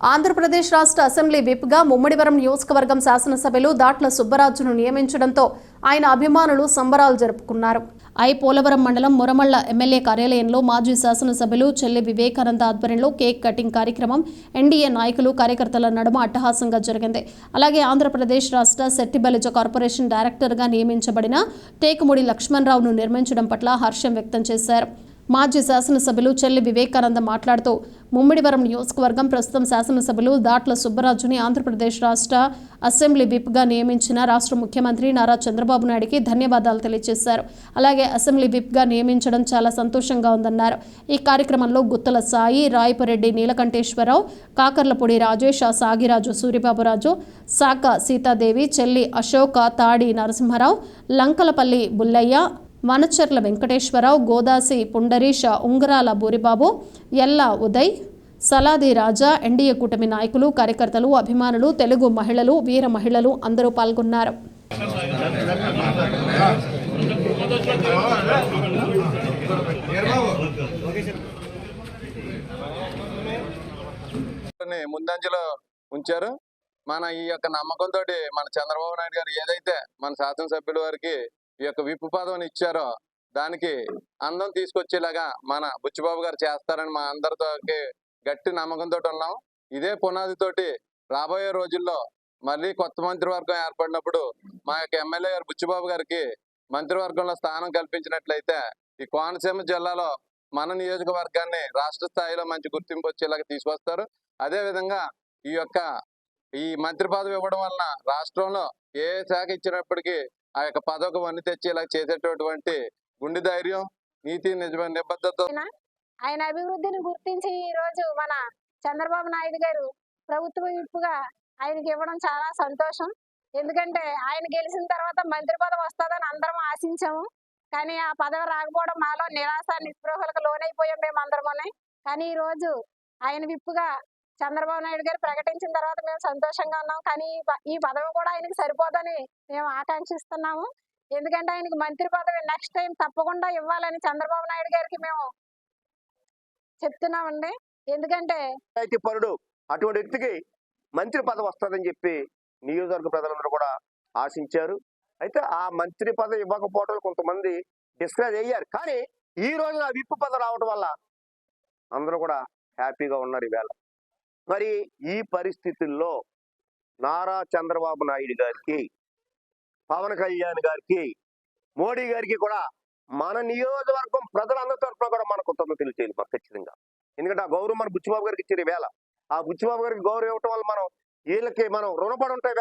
ఆంధ్రప్రదేశ్ రాష్ట్ర అసెంబ్లీ విప్గా ముమ్మడివరం నియోజకవర్గం శాసనసభ్యులు దాట్ల సుబ్బరాజును నియమించడంతో ఆయన అభిమానులు సంబరాలు జరుపుకున్నారు. ఐ. పోలవరం మండలం మురమళ్ళ ఎమ్మెల్యే కార్యాలయంలో మాజీ శాసనసభ్యులు చెల్లి వివేకానంద ఆధ్వర్యంలో కేక్ కటింగ్ కార్యక్రమం ఎన్డీఏ నాయకులు కార్యకర్తల నడుమ అట్టహాసంగా జరిగింది. అలాగే ఆంధ్రప్రదేశ్ రాష్ట్ర శెట్టిబలిజ కార్పొరేషన్ డైరెక్టర్గా నియమించబడిన టేకుముడి లక్ష్మణరావును నిర్మించడం పట్ల హర్షం వ్యక్తం చేశారు. మాజీ శాసనసభ్యులు చెల్లి వివేకానంద మాట్లాడుతూ ముమ్మిడివరం నియోజకవర్గం ప్రస్తుతం శాసనసభ్యులు దాట్ల సుబ్బరాజుని ఆంధ్రప్రదేశ్ రాష్ట్ర అసెంబ్లీ విప్గా నియమించిన రాష్ట్ర ముఖ్యమంత్రి నారా చంద్రబాబు నాయుడికి ధన్యవాదాలు తెలియజేశారు. అలాగే అసెంబ్లీ విప్గా నియమించడం చాలా సంతోషంగా ఉందన్నారు. ఈ కార్యక్రమంలో గుత్తల సాయి రాయపరెడ్డి నీలకంఠేశ్వరరావు కాకర్లపూడి రాజేష్ సాగిరాజు సూర్యబాబురాజు సాక సీతాదేవి చెల్లి అశోక తాడి నరసింహారావు లంకలపల్లి బుల్లయ్య మనచర్ల వెంకటేశ్వరరావు గోదాసి పుండరీష ఉంగరాల బూరిబాబు ఎల్లా ఉదయ్ సలాది రాజా ఎన్డీఏ కూటమి నాయకులు కార్యకర్తలు అభిమానులు తెలుగు మహిళలు వీర మహిళలు అందరూ పాల్గొన్నారు. ముందంజలో ఉంచారు. మన ఈ యొక్క నమ్మకంతో మన చంద్రబాబు నాయుడు గారు ఏదైతే మన శాసనసభ్యుల వారికి ఈ యొక్క విప్పు పదవిని ఇచ్చారో దానికి అందం తీసుకొచ్చేలాగా మన బుచ్చిబాబు గారు చేస్తారని మా అందరితో గట్టి నమ్మకంతో ఉన్నాం. ఇదే పునాదితోటి రాబోయే రోజుల్లో మళ్ళీ కొత్త మంత్రివర్గం ఏర్పడినప్పుడు మా యొక్క ఎమ్మెల్యే గారు బుచ్చిబాబు గారికి మంత్రివర్గంలో స్థానం కల్పించినట్లయితే ఈ కోనసీమ జిల్లాలో మన నియోజకవర్గాన్ని రాష్ట్ర స్థాయిలో మంచి గుర్తింపు వచ్చేలాగా తీసుకొస్తారు. అదే విధంగా ఈ యొక్క ఈ మంత్రి పదవి ఇవ్వడం వలన రాష్ట్రంలో ఏ శాఖ ఇచ్చినప్పటికీ ఆ యొక్క పదవికి వన్ని తెచ్చేలా చేసేటటువంటి గుండె ధైర్యం నీతి నిజమైన నిబద్ధత. ఆయన అభివృద్ధిని గుర్తించి ఈ రోజు మన చంద్రబాబు నాయుడు గారు ప్రభుత్వ విప్పుగా ఆయనకి ఇవ్వడం చాలా సంతోషం. ఎందుకంటే ఆయన గెలిచిన తర్వాత మంత్రి పదవి వస్తుందని అందరం ఆశించాము. కానీ ఆ పదవి రాకపోవడం మాలో నిరాశ నిస్పృహలకు లోనైపోయాం మేము అందరమునే కానీ ఈ రోజు ఆయన విప్పుగా చంద్రబాబు నాయుడు గారు ప్రకటించిన తర్వాత మేము సంతోషంగా ఉన్నాం. కానీ ఈ పదవి కూడా ఆయనకి సరిపోదని మేము ఆకాంక్షిస్తున్నాము. ఎందుకంటే ఆయనకి మంత్రి పదవి నెక్స్ట్ టైం తప్పకుండా ఇవ్వాలని చంద్రబాబు నాయుడు గారికి మేము చెప్తున్నామండి. ఎందుకంటే పరుడు అటువంటి వ్యక్తికి మంత్రి పదవి వస్తుందని చెప్పి నియోజకవర్గ ప్రజలందరూ కూడా ఆశించారు. అయితే ఆ మంత్రి పదవి ఇవ్వకపోవడం కొంతమంది డిస్కరేజ్ అయ్యారు. కానీ ఈ రోజున ఆ విప్పు పదవి రావడం వల్ల అందరూ కూడా హ్యాపీగా ఉన్నారు ఈవేళ మరి ఈ పరిస్థితుల్లో నారా చంద్రబాబు నాయుడు గారికి పవన్ కళ్యాణ్ గారికి మోడీ గారికి కూడా మన నియోజకవర్గం ప్రజలందరి తరఫున కూడా మన కృతజ్ఞతలు తెలియచేయాలి మరి ఖచ్చితంగా. ఎందుకంటే ఆ గౌరవం మన బుచ్చిబాబు గారికి ఇచ్చారు వేళ. ఆ బుచ్చిబాబు గారికి గౌరవం ఇవ్వటం వల్ల మనం వీళ్ళకి మనం రుణపడి ఉంటాయి